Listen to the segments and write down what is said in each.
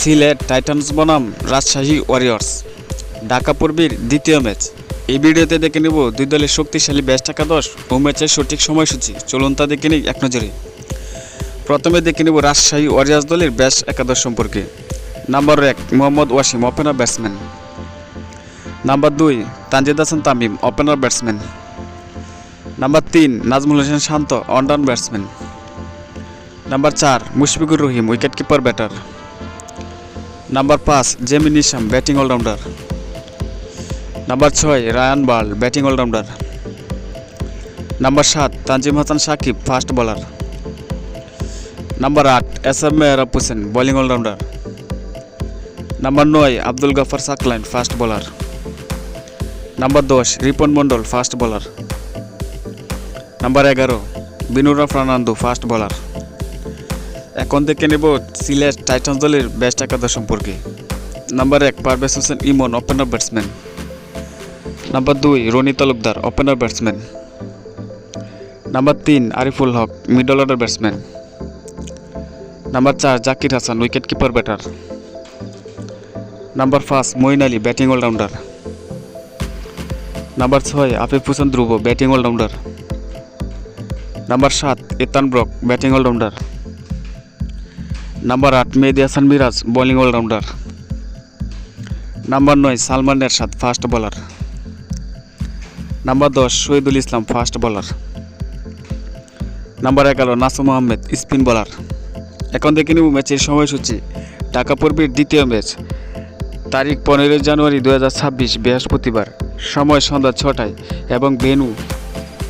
Sylhet Titans বনাম Rajshahi Warriors. Dhaka পূর্বীর দ্বিতীয় match. এই ভিডিওতে দেখে নেব দুই দলের শক্তিশালী ব্যাচ একাদশ ও ম্যাচের সঠিক সময়সূচি। চলুন তা দেখে নিই এক নজরে প্রথমে দেখে নেব রাজশাহী ওয়ারিয়ার্স দলের ব্যাচ একাদশ সম্পর্কে। নাম্বার এক, Mohammad Wasim, opener batsman. Number দুই, Tanzid Hasan Tamim, opener batsman. Number তিন, Najmul Hossain Shanto one down batsman. Number চার, Mushfiqur Rahim wicket keeper batter. Number পাঁচ Jimmy Neesham batting allrounder number ছয় Ryan Burl batting allrounder number সাত Tanzim Hasan Sakib fast bowler number আট S M Mehrab Hossain bowling allrounder number নয় Abdul Gaffar Saqlain fast bowler number দশ Ripon Mondal fast bowler number এগারো Binura Fernando fast bowler এখন দেখে নেব Sylhet Titans দলের best একাদশ সম্পর্কে। নাম্বার এক, Parvez Hossain Emon opener batsman number দুই, Rony Talukdar opener batsman number তিন, Ariful Haque middle order batsman number চার, Zakir Hasan wicket keeper batter number পাঁচ, Moeen Ali batting allrounder number ছয়, Afif Hossain Dhruba batting allrounder number সাত Ethan Brook batting allrounder number আট Mehedi Hasan Miraz bowling allrounder number নয় Salman Irshad fast bowler number দশ Shahidul Islam fast bowler number এগারো Nasum Ahmed spin bowler এখন দেখে নেব ম্যাচের সময়সূচি। ঢাকা পূর্বের দ্বিতীয় ম্যাচ। তারিখ পনেরোই জানুয়ারি দু ছাব্বিশ, বৃহস্পতিবার। সময় সন্ধ্যা ছটায়। এবং venue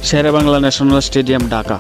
Shere Bangla national stadium, Dhaka.